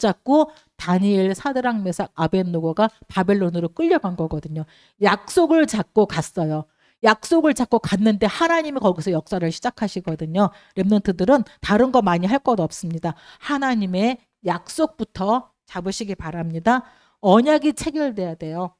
붙잡고 다니엘, 사드랑, 메삭, 아벤노고가 바벨론으로 끌려간 거거든요. 약속을 잡고 갔어요. 약속을 잡고 갔는데 하나님이 거기서 역사를 시작하시거든요. 렘넌트들은 다른 거 많이 할 것 없습니다. 하나님의 약속부터 잡으시기 바랍니다. 언약이 체결돼야 돼요.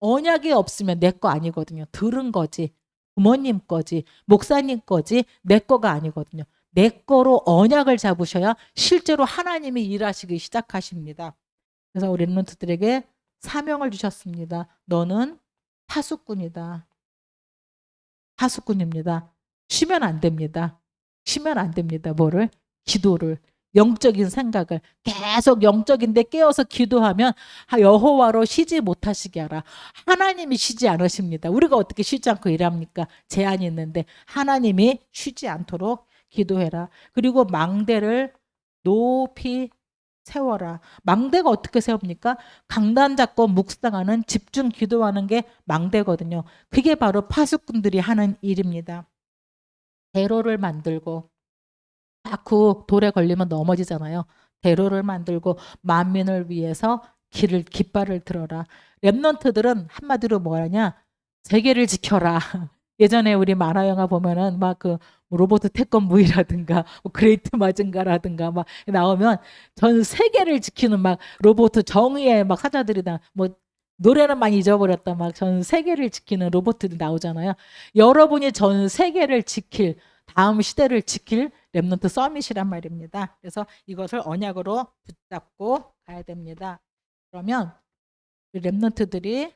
언약이 없으면 내 거 아니거든요. 들은 거지. 부모님 거지. 목사님 거지. 내 거가 아니거든요. 내 거로 언약을 잡으셔야 실제로 하나님이 일하시기 시작하십니다. 그래서 우리 렘넌트들에게 사명을 주셨습니다. 너는 파수꾼이다. 파수꾼입니다. 쉬면 안 됩니다. 쉬면 안 됩니다. 뭐를? 기도를. 영적인 생각을 계속 영적인데 깨어서 기도하면 여호와로 쉬지 못하시게 하라. 하나님이 쉬지 않으십니다. 우리가 어떻게 쉬지 않고 일합니까? 제한이 있는데 하나님이 쉬지 않도록 기도해라. 그리고 망대를 높이 세워라. 망대가 어떻게 세웁니까? 강단 잡고 묵상하는 집중 기도하는 게 망대거든요. 그게 바로 파수꾼들이 하는 일입니다. 대로를 만들고 자꾸 돌에 걸리면 넘어지잖아요. 대로를 만들고 만민을 위해서 길을 깃발을 들어라. 랩넌트들은 한마디로 뭐하냐? 세계를 지켜라. 예전에 우리 만화 영화 보면은 막그 로버트 태권무이라든가 뭐 그레이트 마징가라든가 막 나오면 전 세계를 지키는 막 로버트 정의의 막 사자들이다 뭐 노래는 많이 잊어버렸다 막 전 세계를 지키는 로봇들이 나오잖아요. 여러분이 전 세계를 지킬 다음 시대를 지킬 렘넌트 서밋이란 말입니다. 그래서 이것을 언약으로 붙잡고 가야 됩니다. 그러면 렘넌트들이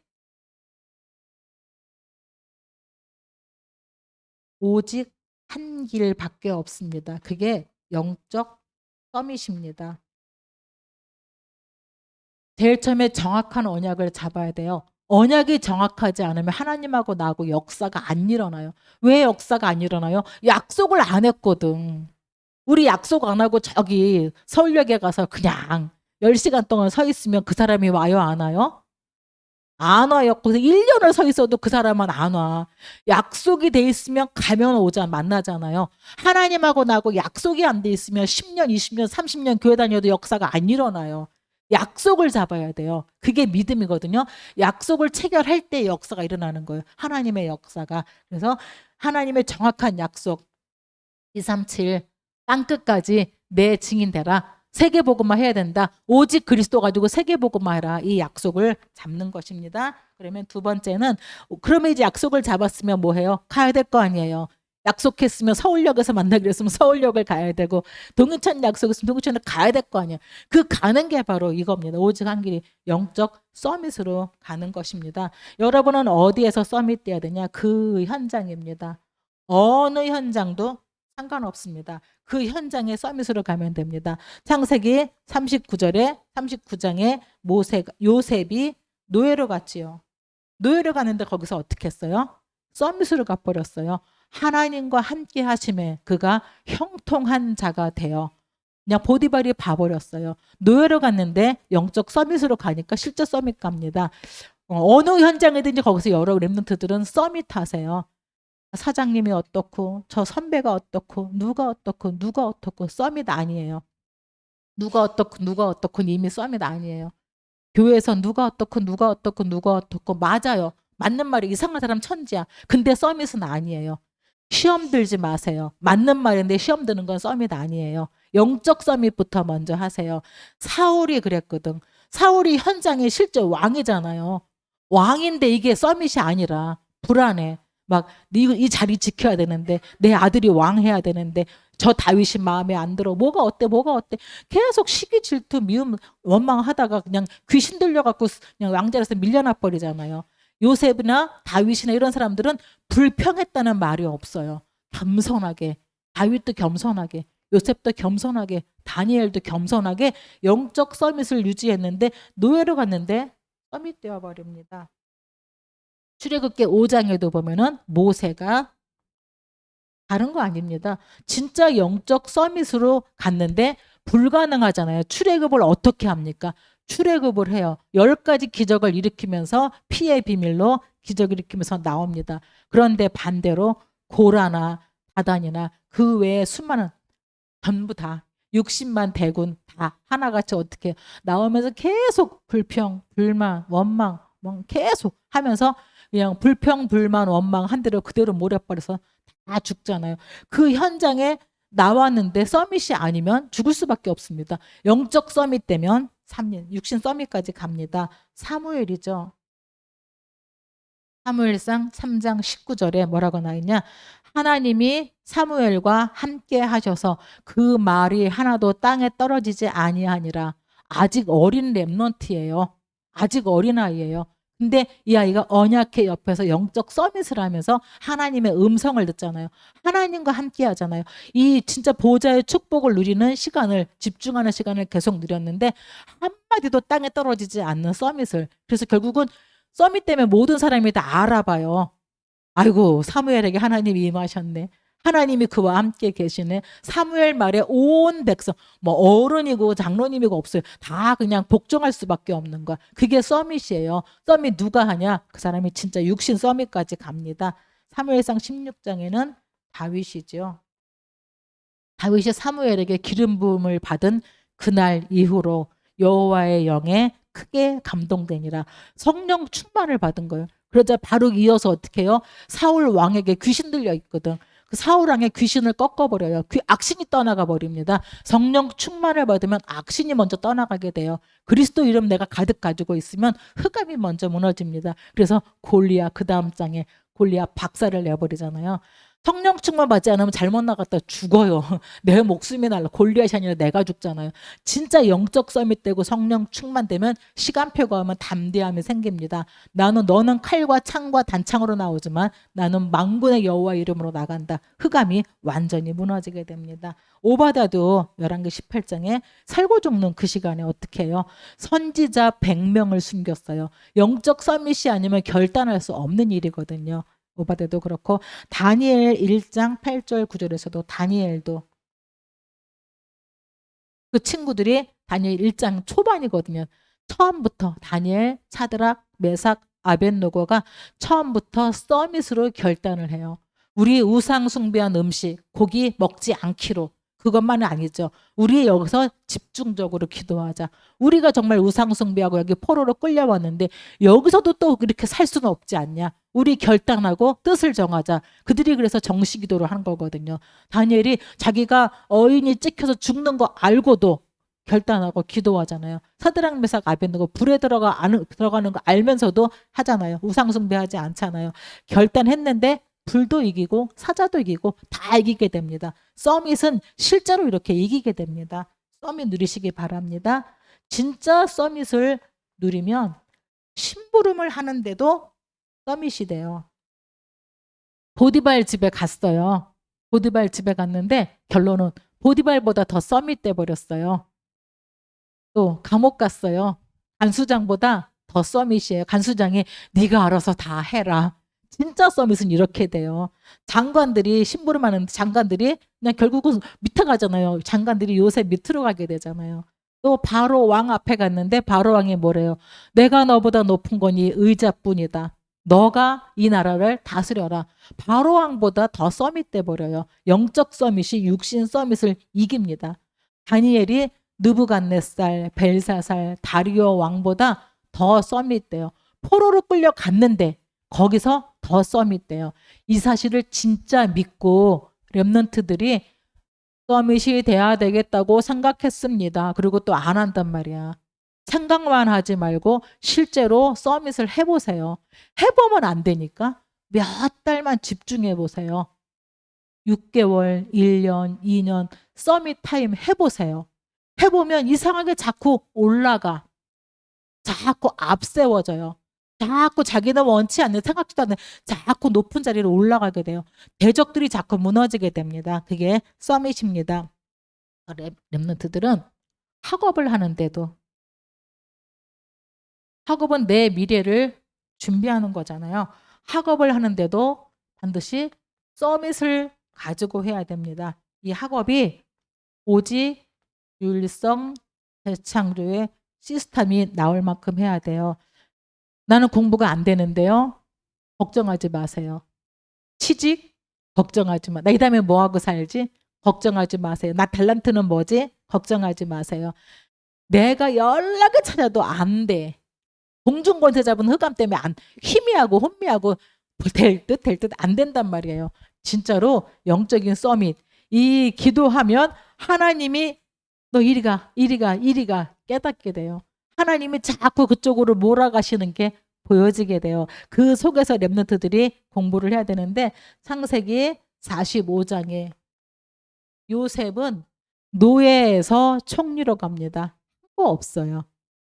오직 한 길밖에 없습니다. 그게 영적 서밋입니다. 제일 처음에 정확한 언약을 잡아야 돼요. 언약이 정확하지 않으면 하나님하고 나하고 역사가 안 일어나요. 왜 역사가 안 일어나요? 약속을 안 했거든. 우리 약속 안 하고 저기 서울역에 가서 그냥 10시간 동안 서 있으면 그 사람이 와요, 안 와요? 안 와요. 거기서 1년을 서 있어도 그 사람은 안 와. 약속이 돼 있으면 가면 오자 만나잖아요. 하나님하고 나하고 약속이 안 돼 있으면 10년, 20년, 30년 교회 다녀도 역사가 안 일어나요. 약속을 잡아야 돼요. 그게 믿음이거든요. 약속을 체결할 때 역사가 일어나는 거예요. 하나님의 역사가. 그래서 하나님의 정확한 약속 237 땅끝까지 내 증인 되라. 세계복음화 해야 된다. 오직 그리스도 가지고 세계복음화 해라. 이 약속을 잡는 것입니다. 그러면 두 번째는 그러면 이제 약속을 잡았으면 뭐 해요? 가야 될 거 아니에요. 약속했으면 서울역에서 만나기로 했으면 서울역을 가야 되고 동인천 약속했으면 동인천을 가야 될 거 아니에요. 그 가는 게 바로 이겁니다. 오직 한 길이 영적 서밋으로 가는 것입니다. 여러분은 어디에서 서밋 돼야 되냐? 그 현장입니다. 어느 현장도 상관없습니다. 그 현장에 서밋으로 가면 됩니다. 창세기 39절에 39장에 모세 요셉이 노예로 갔지요. 노예로 가는데 거기서 어떻게 했어요? 서밋으로 가버렸어요. 하나님과 함께 하심에 그가 형통한 자가 되어 그냥 보디발이 봐버렸어요. 노예로 갔는데 영적 서밋으로 가니까 실제 서밋 갑니다. 어, 느 현장이든지 거기서 여러 랩런트들은 서밋 하세요. 사장님이 어떻고 저 선배가 어떻고 누가 어떻고 누가 어떻고 서밋 아니에요. 누가 어떻고 누가 어떻고 이미 서밋 아니에요. 교회에서 누가 어떻고 누가 어떻고 누가 어떻고 맞아요. 맞는 말이 이상한 사람 천지야. 근데 서밋은 아니에요. 시험 들지 마세요. 맞는 말인데 시험 드는 건 서밋 아니에요. 영적 서밋부터 먼저 하세요. 사울이 그랬거든. 사울이 현장에 실제 왕이잖아요. 왕인데 이게 서밋이 아니라 불안해. 막이 자리 지켜야 되는데 내 아들이 왕 해야 되는데 저 다윗이 마음에 안 들어. 뭐가 어때? 뭐가 어때? 계속 시기 질투 미움 원망하다가 그냥 귀신 들려 갖고 그냥 왕자에서 밀려나 버리잖아요. 요셉이나 다윗이나 이런 사람들은 불평했다는 말이 없어요. 겸손하게 다윗도 겸손하게 요셉도 겸손하게 다니엘도 겸손하게 영적 서밋을 유지했는데 노예로 갔는데 서밋 되어 버립니다. 출애굽기 5장에도 보면은 모세가 다른 거 아닙니다. 진짜 영적 서밋으로 갔는데 불가능하잖아요. 출애굽을 어떻게 합니까? 출애굽을 해요. 열 가지 기적을 일으키면서 피의 비밀로 기적 일으키면서 나옵니다. 그런데 반대로 고라나 다단이나 그 외에 수많은 전부 다 육신만 대군 다 하나같이 어떻게? 나오면서 계속 불평, 불만, 원망, 뭐 계속 하면서 그냥 불평, 불만, 원망 한 대로 그대로 몰아버려서 다 죽잖아요. 그 현장에 나왔는데 서밋이 아니면 죽을 수밖에 없습니다. 영적 서밋 되면 3년, 육신 서밋까지 갑니다. 사무엘이죠. 사무엘상 3장 19절에 뭐라고 나와 있냐? 하나님이 사무엘과 함께 하셔서 그 말이 하나도 땅에 떨어지지 아니하니라. 아직 어린 랩넌트예요. 아직 어린 아이예요. 근데 이 아이가 언약회 옆에서 영적 서밋을 하면서 하나님의 음성을 듣잖아요. 하나님과 함께 하잖아요. 이 진짜 보좌의 축복을 누리는 시간을 집중하는 시간을 계속 누렸는데 한마디도 땅에 떨어지지 않는 서밋을 그래서 결국은 서밋 때문에 모든 사람이 다 알아봐요. 아이고 사무엘에게 하나님이 임하셨네. 하나님이 그와 함께 계시네. 사무엘 말에 온 백성, 뭐 어른이고 장로님이고 없어요. 다 그냥 복종할 수밖에 없는 거야. 그게 서밋이에요. 서밋 누가 하냐? 그 사람이 진짜 육신 서밋까지 갑니다. 사무엘상 16장에는 다윗이죠. 다윗이 사무엘에게 기름 부음을 받은 그날 이후로 여호와의 영에 크게 감동되니라. 성령 충만을 받은 거예요. 그러자 바로 이어서 어떻게 해요? 사울 왕에게 귀신 들려 있거든. 그 사울 왕의 귀신을 꺾어버려요. 귀, 악신이 떠나가 버립니다. 성령 충만을 받으면 악신이 먼저 떠나가게 돼요. 그리스도 이름 내가 가득 가지고 있으면 흑암이 먼저 무너집니다. 그래서 골리아 그 다음 장에 골리아 박살을 내버리잖아요. 성령 충만 받지 않으면 잘못 나갔다 죽어요. 내 목숨이 날라. 골리앗이 아니라 내가 죽잖아요. 진짜 영적 썸이 되고 성령 충만되면 시간표가 오면 담대함이 생깁니다. 나는 너는 칼과 창과 단창으로 나오지만 나는 망군의 여호와 이름으로 나간다. 흑암이 완전히 무너지게 됩니다. 오바다도 11개 18장에 살고 죽는 그 시간에 어떻게 해요? 선지자 100명을 숨겼어요. 영적 서밋이 아니면 결단할 수 없는 일이거든요. 오바데도 그렇고 다니엘 1장 8절 9절에서도 다니엘도 그 친구들이 다니엘 1장 초반이거든요. 처음부터 다니엘, 차드락, 메삭, 아벤노고가 처음부터 서밋으로 결단을 해요. 우리 우상 숭배한 음식, 고기 먹지 않기로 그것만은 아니죠. 우리 여기서 집중적으로 기도하자. 우리가 정말 우상 숭배하고 여기 포로로 끌려왔는데 여기서도 또 그렇게 살 수는 없지 않냐. 우리 결단하고 뜻을 정하자. 그들이 그래서 정시 기도를 한 거거든요. 다니엘이 자기가 어인이 찍혀서 죽는 거 알고도 결단하고 기도하잖아요. 사드랑 메삭 아벤노고 불에 들어가 안, 들어가는 거 알면서도 하잖아요. 우상 숭배하지 않잖아요. 결단했는데 불도 이기고 사자도 이기고 다 이기게 됩니다. 서밋은 실제로 이렇게 이기게 됩니다. 서밋 누리시기 바랍니다. 진짜 서밋을 누리면 심부름을 하는데도 서밋이 돼요. 보디발 집에 갔어요. 보디발 집에 갔는데 결론은 보디발보다 더 서밋 돼 버렸어요. 또 감옥 갔어요. 간수장보다 더 서밋이에요. 간수장이 네가 알아서 다 해라. 진짜 서밋은 이렇게 돼요. 장관들이 심부름 하는 장관들이 그냥 결국은 밑에 가잖아요. 장관들이 요새 밑으로 가게 되잖아요. 또 바로 왕 앞에 갔는데 바로 왕이 뭐래요? 내가 너보다 높은 거니 의자뿐이다. 너가 이 나라를 다스려라. 바로 왕보다 더 서밋 돼 버려요. 영적 서밋이 육신 서밋을 이깁니다. 다니엘이 느부갓네살, 벨사살, 다리오 왕보다 더 서밋 돼요. 포로로 끌려갔는데 거기서 더 서밋돼요. 이 사실을 진짜 믿고 렘넌트들이 서밋이 돼야 되겠다고 생각했습니다. 그리고 또 안 한단 말이야. 생각만 하지 말고 실제로 서밋을 해보세요. 해보면 안 되니까 몇 달만 집중해 보세요. 6개월, 1년, 2년 서밋 타임 해보세요. 해보면 이상하게 자꾸 올라가. 자꾸 앞세워져요. 자꾸 자기는 원치 않는 생각지도 않는 자꾸 높은 자리로 올라가게 돼요. 대적들이 자꾸 무너지게 됩니다. 그게 서밋입니다. 랩, 랩런트들은 학업을 하는데도 학업은 내 미래를 준비하는 거잖아요. 학업을 하는데도 반드시 서밋을 가지고 해야 됩니다. 이 학업이 오직 율성 재창조의 시스템이 나올 만큼 해야 돼요. 나는 공부가 안 되는데요. 걱정하지 마세요. 취직 걱정하지 마. 나 이 다음에 뭐 하고 살지? 걱정하지 마세요. 나 달란트는 뭐지? 걱정하지 마세요. 내가 연락을 찾아도 안 돼. 공중권세 잡은 흑암 때문에 안 희미하고 혼미하고 될 듯 될 듯 안 된단 말이에요. 진짜로 영적인 서밋 이 기도하면 하나님이 너 이리가 이리가 이리가 깨닫게 돼요. 하나님이 자꾸 그쪽으로 몰아가시는 게 보여지게 돼요. 그 속에서 랩런트들이 공부를 해야 되는데 창세기 45장에 요셉은 노예에서 총리로 갑니다. 뭐 없어요.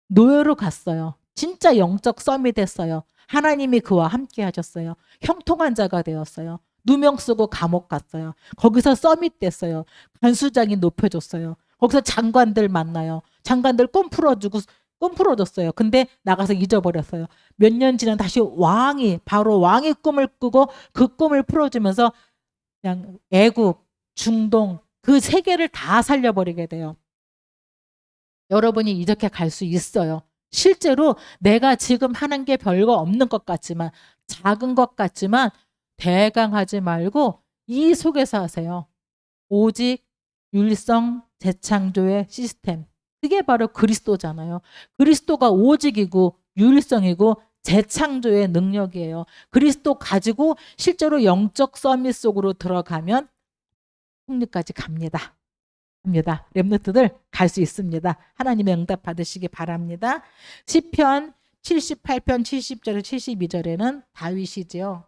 노예로 갔어요. 진짜 영적 썸이 됐어요. 하나님이 그와 함께 하셨어요. 형통한 자가 되었어요. 누명 쓰고 감옥 갔어요. 거기서 썸이 됐어요. 간수장이 높여줬어요. 거기서 장관들 만나요. 장관들 꿈 풀어주고 꿈 풀어줬어요. 근데 나가서 잊어버렸어요. 몇 년 지난 다시 왕이 바로 왕의 꿈을 꾸고 그 꿈을 풀어주면서 그냥 애국, 중동 그 세계를 다 살려버리게 돼요. 여러분이 이렇게 갈 수 있어요. 실제로 내가 지금 하는 게 별거 없는 것 같지만 작은 것 같지만 대강하지 말고 이 속에서 하세요. 오직 율성 재창조의 시스템. 그게 바로 그리스도잖아요. 그리스도가 오직이고 율성이고 재창조의 능력이에요. 그리스도 가지고 실제로 영적 서밋 속으로 들어가면 승리까지 갑니다. 합니다. 렘너트들 갈 수 있습니다. 하나님의 응답 받으시기 바랍니다. 시편 78편 70절 72절에는 다윗이지요.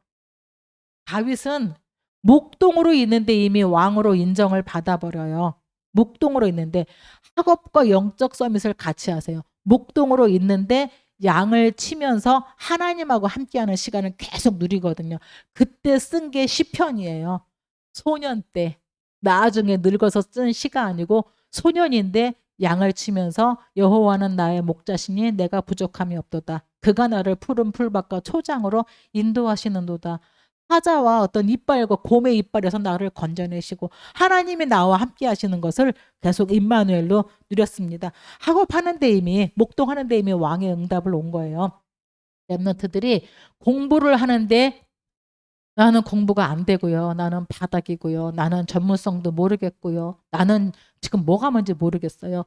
다윗은 목동으로 있는데 이미 왕으로 인정을 받아버려요. 목동으로 있는데 학업과 영적 서밋을 같이 하세요. 목동으로 있는데 양을 치면서 하나님하고 함께하는 시간을 계속 누리거든요. 그때 쓴 게 시편이에요. 소년 때 나중에 늙어서 쓴 시가 아니고 소년인데 양을 치면서 여호와는 나의 목자시니 내가 부족함이 없도다. 그가 나를 푸른 풀밭과 초장으로 인도하시는도다. 사자와 어떤 이빨과 곰의 이빨에서 나를 건져내시고 하나님이 나와 함께 하시는 것을 계속 임마누엘로 누렸습니다. 학업하는 데 이미 목동하는 데 이미 왕의 응답을 온 거예요. 랩런트들이 공부를 하는데 나는 공부가 안 되고요. 나는 바닥이고요. 나는 전문성도 모르겠고요. 나는 지금 뭐가 뭔지 모르겠어요.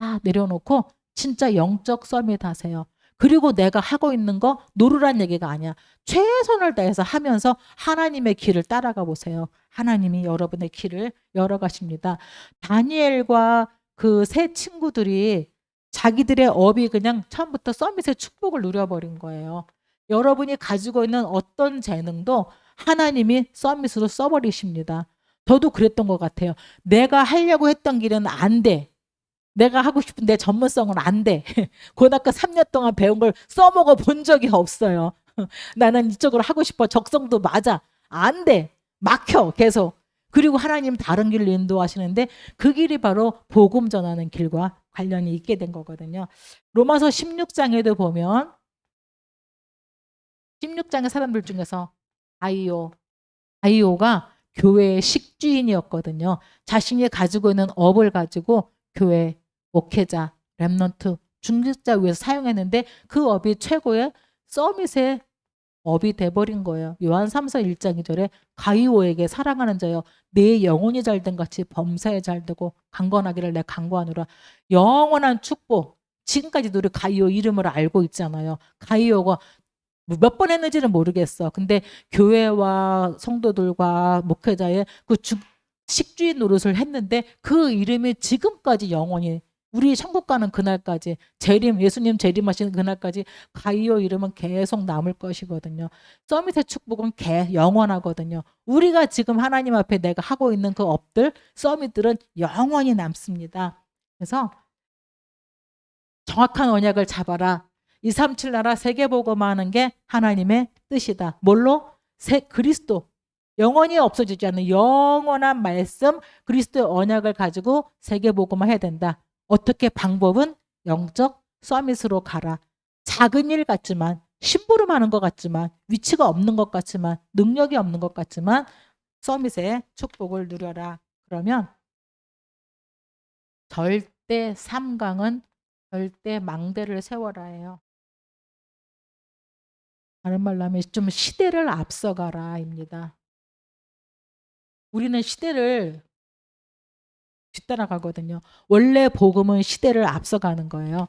다 내려놓고 진짜 영적 서밋 하세요. 그리고 내가 하고 있는 거 노르란 얘기가 아니야. 최선을 다해서 하면서 하나님의 길을 따라가 보세요. 하나님이 여러분의 길을 열어가십니다. 다니엘과 그 세 친구들이 자기들의 업이 그냥 처음부터 서밋의 축복을 누려버린 거예요. 여러분이 가지고 있는 어떤 재능도 하나님이 서밋으로 써버리십니다. 저도 그랬던 것 같아요. 내가 하려고 했던 길은 안 돼. 내가 하고 싶은 내 전문성은 안 돼. 고등학교 3년 동안 배운 걸 써먹어 본 적이 없어요. 나는 이쪽으로 하고 싶어. 적성도 맞아. 안 돼. 막혀. 계속. 그리고 하나님 다른 길로 인도하시는데 그 길이 바로 복음 전하는 길과 관련이 있게 된 거거든요. 로마서 16장에도 보면 16장의 사람들 중에서 아이오, 아이오가 교회의 식주인이었거든요. 자신이 가지고 있는 업을 가지고 교회, 목회자, 랩런트, 중직자 위해서 사용했는데 그 업이 최고의 서밋의 업이 돼버린 거예요. 요한 3서 1장 2절에 가이오에게 사랑하는 자여 내 영혼이 잘된 같이 범사에 잘되고 강건하기를 내 강구하노라. 영원한 축복. 지금까지도 우리 가이오 이름을 알고 있잖아요. 가이오가 몇 번 했는지는 모르겠어. 근데 교회와 성도들과 목회자의 그 주, 식주인 노릇을 했는데 그 이름이 지금까지 영원히 우리 천국 가는 그날까지 재림 예수님 재림하시는 그날까지 가이오 이름은 계속 남을 것이거든요. 서밋의 축복은 개 영원하거든요. 우리가 지금 하나님 앞에 내가 하고 있는 그 업들 서밋들은 영원히 남습니다. 그래서 정확한 언약을 잡아라. 237 나라 세계 복음하는 게 하나님의 뜻이다. 뭘로? 새 그리스도 영원히 없어지지 않는 영원한 말씀 그리스도의 언약을 가지고 세계 복음을 해야 된다. 어떻게 방법은 영적 서밋으로 가라. 작은 일 같지만 심부름하는 것 같지만 위치가 없는 것 같지만 능력이 없는 것 같지만 서밋의 축복을 누려라. 그러면 절대 삼강은 절대 망대를 세워라예요. 다른 말로 하면 좀 시대를 앞서가라입니다. 우리는 시대를 뒤따라가거든요. 원래 복음은 시대를 앞서가는 거예요.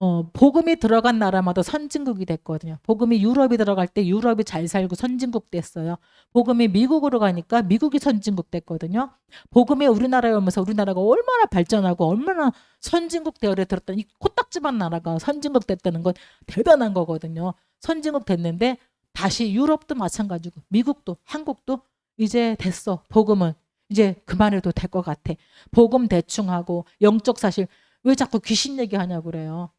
어, 복음이 들어간 나라마다 선진국이 됐거든요. 복음이 유럽이 들어갈 때 유럽이 잘 살고 선진국 됐어요. 복음이 미국으로 가니까 미국이 선진국 됐거든요. 복음이 우리나라에 오면서 우리나라가 얼마나 발전하고 얼마나 선진국 대열에 들었다는 이 코딱지만 나라가 선진국 됐다는 건 대단한 거거든요. 선진국 됐는데 다시 유럽도 마찬가지고 미국도 한국도 이제 됐어. 복음은 이제 그만해도 될 것 같아. 복음 대충 하고 영적 사실 왜 자꾸 귀신 얘기하냐고 그래요.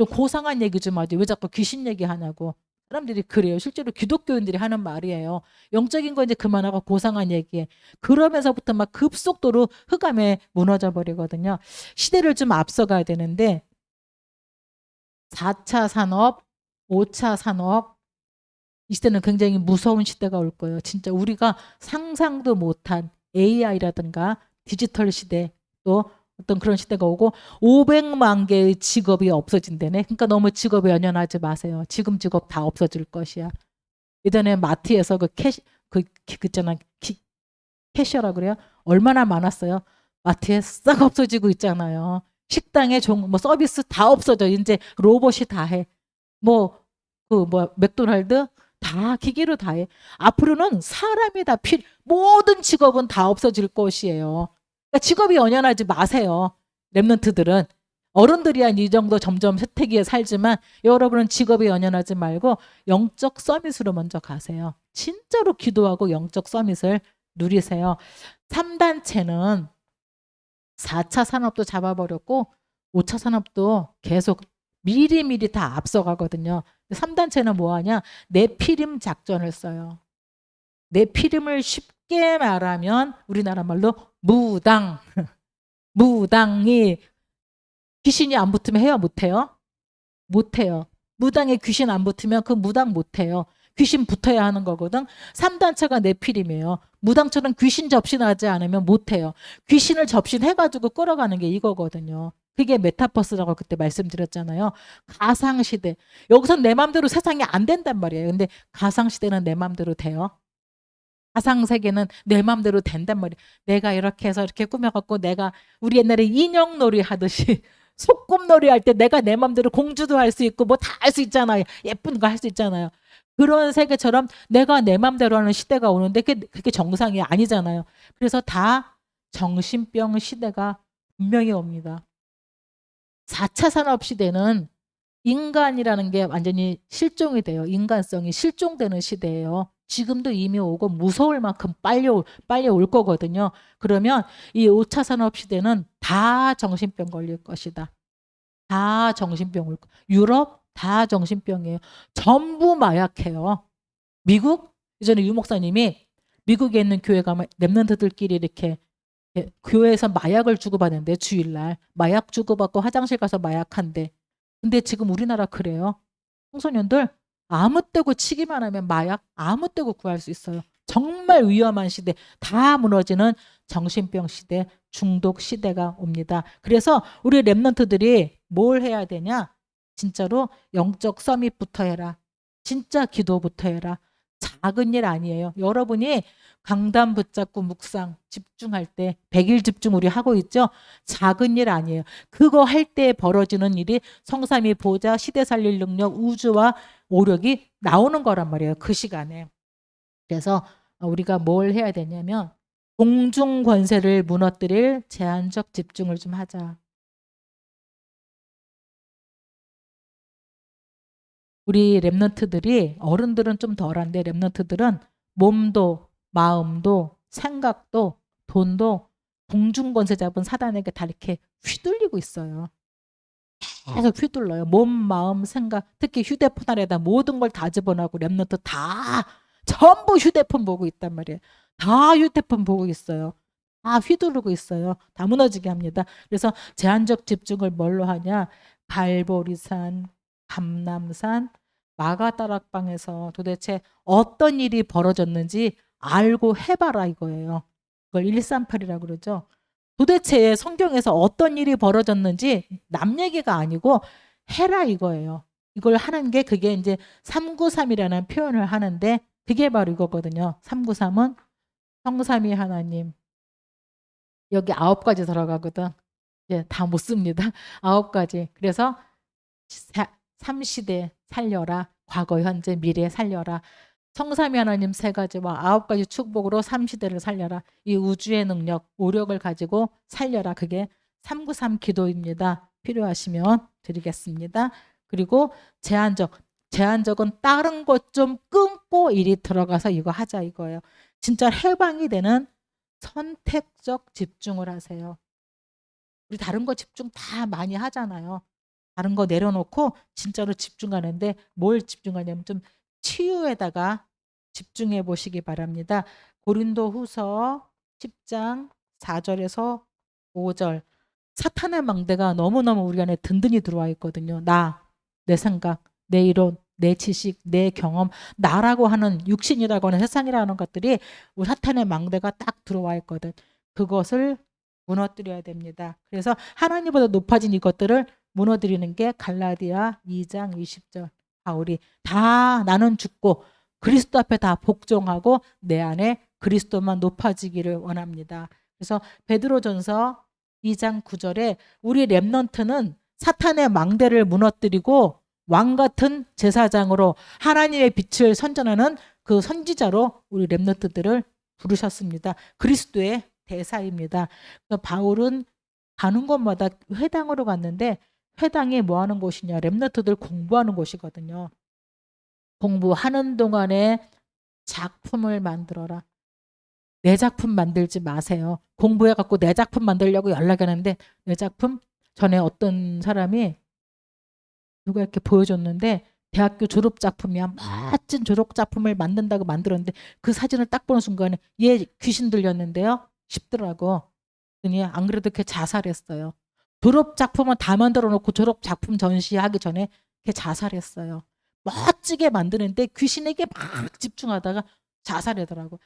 좀 고상한 얘기 좀 하지 왜 자꾸 귀신 얘기 하냐고 사람들이 그래요. 실제로 기독교인들이 하는 말이에요. 영적인 거 이제 그만하고 고상한 얘기해. 그러면서부터 막 급속도로 흑암에 무너져 버리거든요. 시대를 좀 앞서가야 되는데 4차 산업, 5차 산업 이 시대는 굉장히 무서운 시대가 올 거예요. 진짜 우리가 상상도 못한 AI라든가 디지털 시대 또 어떤 그런 시대가 오고 500만 개의 직업이 없어진다네. 그러니까 너무 직업에 연연하지 마세요. 지금 직업 다 없어질 것이야. 예전에 마트에서 그 캐시 그, 그 있잖아 키, 캐셔라 그래요. 얼마나 많았어요. 마트에 싹 없어지고 있잖아요. 식당에 종, 뭐 서비스 다 없어져. 이제 로봇이 다 해. 뭐 그 뭐 맥도날드 다 기계로 다 해. 앞으로는 사람이 다 필, 모든 직업은 다 없어질 것이에요. 그러니까 직업이 연연하지 마세요. 랩런트들은 어른들이야 이 정도 점점 혜택에 살지만 여러분은 직업에 연연하지 말고 영적 서밋으로 먼저 가세요. 진짜로 기도하고 영적 서밋을 누리세요. 3단체는 4차 산업도 잡아버렸고 5차 산업도 계속 미리미리 다 앞서가거든요. 3단체는 뭐하냐? 내피림 작전을 써요. 내피림을 쉽게 말하면 우리나라 말로 무당. 무당이 귀신이 안 붙으면 해요? 못 해요? 못 해요. 무당에 귀신 안 붙으면 그 무당 못 해요. 귀신 붙어야 하는 거거든. 3단체가 내피림이에요. 무당처럼 귀신 접신하지 않으면 못 해요. 귀신을 접신해 가지고 끌어가는 게 이거거든요. 그게 메타버스라고 그때 말씀드렸잖아요. 가상시대. 여기서 내 맘대로 세상이 안 된단 말이에요. 근데 가상시대는 내 맘대로 돼요. 가상 세계는 내 맘대로 된단 말이에요. 내가 이렇게 해서 이렇게 꾸며갖고 내가 우리 옛날에 인형놀이 하듯이 소꿉놀이 할 때 내가 내 맘대로 공주도 할 수 있고 뭐 다 할 수 있잖아요. 예쁜 거 할 수 있잖아요. 그런 세계처럼 내가 내 맘대로 하는 시대가 오는데 그게, 그게 정상이 아니잖아요. 그래서 다 정신병 시대가 분명히 옵니다. 4차 산업 시대는 인간이라는 게 완전히 실종이 돼요. 인간성이 실종되는 시대예요. 지금도 이미 오고 무서울 만큼 빨리 올, 빨리 올 거거든요. 그러면 이 5차 산업 시대는 다 정신병 걸릴 것이다. 다 정신병 올 거. 유럽 다 정신병이에요. 전부 마약해요. 미국 예전에 유 목사님이 미국에 있는 교회 가면 랩런트들끼리 이렇게 예, 교회에서 마약을 주고받는데 주일날 마약 주고받고 화장실 가서 마약한대. 근데 지금 우리나라 그래요. 청소년들 아무 때고 치기만 하면 마약 아무 때고 구할 수 있어요. 정말 위험한 시대, 다 무너지는 정신병 시대, 중독 시대가 옵니다. 그래서 우리 랩런트들이 뭘 해야 되냐? 진짜로 영적 서밋부터 해라. 진짜 기도부터 해라. 작은 일 아니에요. 여러분이 강단 붙잡고 묵상 집중할 때 100일 집중 우리 하고 있죠. 작은 일 아니에요. 그거 할 때 벌어지는 일이 성삼이 보자 시대 살릴 능력 우주와 오력이 나오는 거란 말이에요. 그 시간에. 그래서 우리가 뭘 해야 되냐면 공중 권세를 무너뜨릴 제한적 집중을 좀 하자. 우리 랩런트들이 어른들은 좀 덜한데 랩런트들은 몸도 마음도 생각도 돈도 공중권세 잡은 사단에게 다 이렇게 휘둘리고 있어요. 계속 휘둘러요. 몸, 마음, 생각, 특히 휴대폰 안에다 모든 걸 다 집어넣고 랩런트 다 전부 휴대폰 보고 있단 말이에요. 다 휴대폰 보고 있어요. 다 휘두르고 있어요. 다 무너지게 합니다. 그래서 제한적 집중을 뭘로 하냐? 갈보리산, 감남산, 마가다락방에서 도대체 어떤 일이 벌어졌는지 알고 해봐라 이거예요. 그걸 138이라고 그러죠. 도대체 성경에서 어떤 일이 벌어졌는지 남 얘기가 아니고 해라 이거예요. 이걸 하는 게 그게 이제 393이라는 표현을 하는데 그게 바로 이거거든요. 393은 성삼위 하나님 여기 아홉 가지 들어가거든. 예, 다 못 씁니다. 아홉 가지. 그래서 사- 삼시대 살려라. 과거, 현재, 미래 살려라. 성삼위 하나님 세 가지와 아홉 가지 축복으로 삼시대를 살려라. 이 우주의 능력, 오력을 가지고 살려라. 그게 393 기도입니다. 필요하시면 드리겠습니다. 그리고 제한적, 제한적은 다른 것 좀 끊고 일이 들어가서 이거 하자 이거예요. 진짜 해방이 되는 선택적 집중을 하세요. 우리 다른 거 집중 다 많이 하잖아요. 다른 거 내려놓고 진짜로 집중하는데 뭘 집중하냐면 좀 치유에다가 집중해 보시기 바랍니다. 고린도 후서 10장 4절에서 5절. 사탄의 망대가 너무너무 우리 안에 든든히 들어와 있거든요. 나, 내 생각, 내 이론, 내 지식, 내 경험, 나라고 하는 육신이라고 하는 세상이라는 것들이 우리 사탄의 망대가 딱 들어와 있거든. 그것을 무너뜨려야 됩니다. 그래서 하나님보다 높아진 이것들을 무너뜨리는 게 갈라디아 2장 20절. 바울이 다 나는 죽고 그리스도 앞에 다 복종하고 내 안에 그리스도만 높아지기를 원합니다. 그래서 베드로전서 2장 9절에 우리 렘넌트는 사탄의 망대를 무너뜨리고 왕 같은 제사장으로 하나님의 빛을 선전하는 그 선지자로 우리 렘넌트들을 부르셨습니다. 그리스도의 대사입니다. 바울은 가는 곳마다 회당으로 갔는데 회당이 뭐 하는 곳이냐? 렘너트들 공부하는 곳이거든요. 공부하는 동안에 작품을 만들어라. 내 작품 만들지 마세요. 공부해 갖고 내 작품 만들려고 연락하는데 내 작품 전에 어떤 사람이 누가 이렇게 보여줬는데 대학교 졸업 작품이야 멋진 졸업 작품을 만든다고 만들었는데 그 사진을 딱 보는 순간에 얘 귀신 들렸는데요 싶더라고. 그랬더니 안 그래도 걔 자살했어요. 졸업 작품은 다 만들어 놓고 졸업 작품 전시하기 전에 걔 자살했어요. 멋지게 만드는데 귀신에게 막 집중하다가 자살하더라고.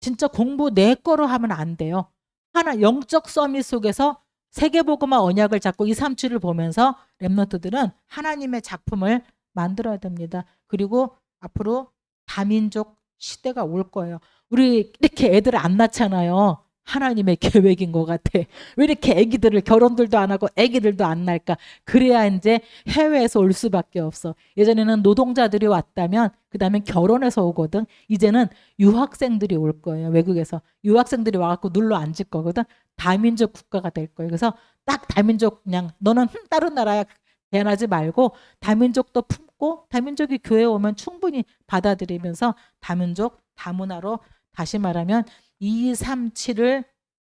진짜 공부 내 거로 하면 안 돼요. 하나 영적 서밋 속에서 세계복음화 언약을 잡고 이 삼치를 보면서 렘너트들은 하나님의 작품을 만들어야 됩니다. 그리고 앞으로 다민족 시대가 올 거예요. 우리 이렇게 애들 안 낳잖아요. 하나님의 계획인 것 같아. 왜 이렇게 애기들을 결혼들도 안 하고 애기들도 안 날까? 그래야 이제 해외에서 올 수밖에 없어. 예전에는 노동자들이 왔다면 그다음에 결혼해서 오거든. 이제는 유학생들이 올 거예요. 외국에서 유학생들이 와갖고 눌러 앉을 거거든. 다민족 국가가 될 거예요. 그래서 딱 다민족 그냥 너는 다른 나라야 대안하지 말고 다민족도 품고 다민족이 교회 오면 충분히 받아들이면서 다민족 다문화로 다시 말하면 237을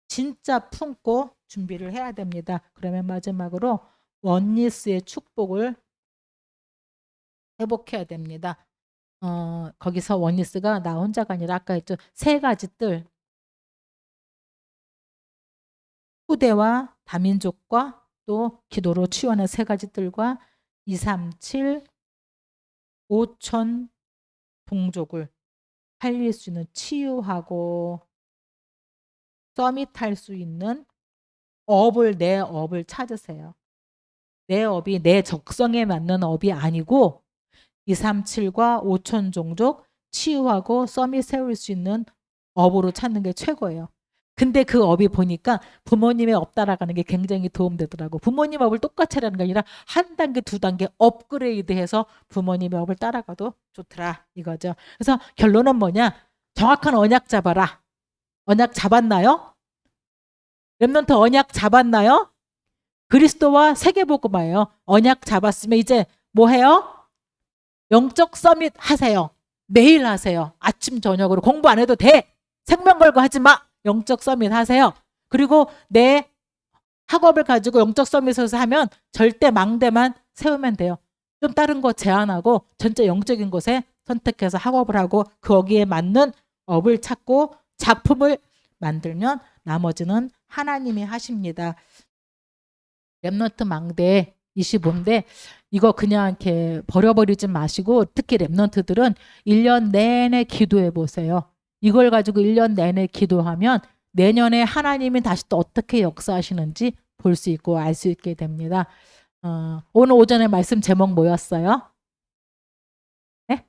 진짜 품고 준비를 해야 됩니다. 그러면 마지막으로 원리스의 축복을 회복해야 됩니다. 어, 거기서 원리스가 나 혼자가 아니라 아까 했죠. 세 가지 뜰. 후대와 다민족과 또 기도로 치유하는 세 가지 뜰과 237, 5천 동족을 살릴 수 있는 치유하고 서밋할 수 있는 업을 내 업을 찾으세요. 내 업이 내 적성에 맞는 업이 아니고 237과 5천 종족 치유하고 서밋 세울 수 있는 업으로 찾는 게 최고예요. 근데 그 업이 보니까 부모님의 업 따라가는 게 굉장히 도움되더라고. 부모님 업을 똑같이 하라는 게 아니라 한 단계, 두 단계 업그레이드해서 부모님의 업을 따라가도 좋더라 이거죠. 그래서 결론은 뭐냐? 정확한 언약 잡아라. 언약 잡았나요? 렘넌트 언약 잡았나요? 그리스도와 세계복음화예요. 언약 잡았으면 이제 뭐 해요? 영적 서밋 하세요. 매일 하세요. 아침 저녁으로 공부 안 해도 돼. 생명 걸고 하지 마. 영적 서밋 하세요. 그리고 내 학업을 가지고 영적 서밋에서 하면 절대 망대만 세우면 돼요. 좀 다른 거 제한하고 전체 영적인 곳에 선택해서 학업을 하고 거기에 맞는 업을 찾고 작품을 만들면 나머지는 하나님이 하십니다. 랩너트 망대 25인데 이거 그냥 이렇게 버려버리지 마시고 특히 랩넌트들은 1년 내내 기도해 보세요. 이걸 가지고 1년 내내 기도하면 내년에 하나님이 다시 또 어떻게 역사하시는지 볼 수 있고 알 수 있게 됩니다. 어, 오늘 오전에 말씀 제목 뭐였어요? 네?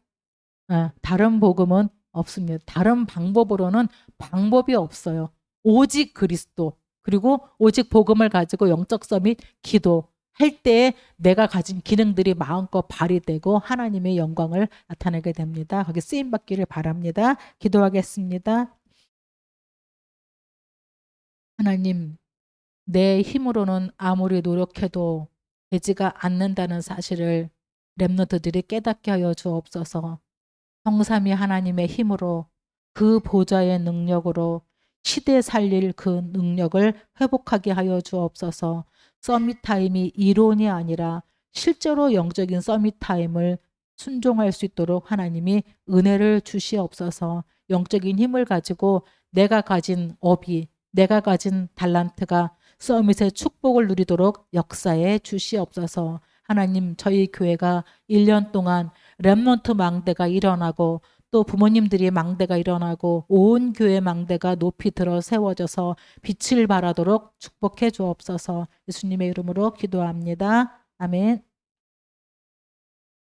어, 다른 복음은 없습니다. 다른 방법으로는 방법이 없어요. 오직 그리스도 그리고 오직 복음을 가지고 영적 서밋 기도 할 때에 내가 가진 기능들이 마음껏 발휘되고 하나님의 영광을 나타내게 됩니다. 거기 쓰임 받기를 바랍니다. 기도하겠습니다. 하나님, 내 힘으로는 아무리 노력해도 되지가 않는다는 사실을 렘너트들이 깨닫게 하여 주옵소서. 성삼위 하나님의 힘으로 그 보좌의 능력으로 시대 살릴 그 능력을 회복하게 하여 주옵소서. 서밋 타임이 이론이 아니라 실제로 영적인 서밋 타임을 순종할 수 있도록 하나님이 은혜를 주시옵소서. 영적인 힘을 가지고 내가 가진 업이 내가 가진 달란트가 서밋의 축복을 누리도록 역사에 주시옵소서. 하나님 저희 교회가 1년 동안 렘넌트 망대가 일어나고 또 부모님들이 망대가 일어나고 온 교회 망대가 높이 들어 세워져서 빛을 발하도록 축복해 주옵소서. 예수님의 이름으로 기도합니다. 아멘.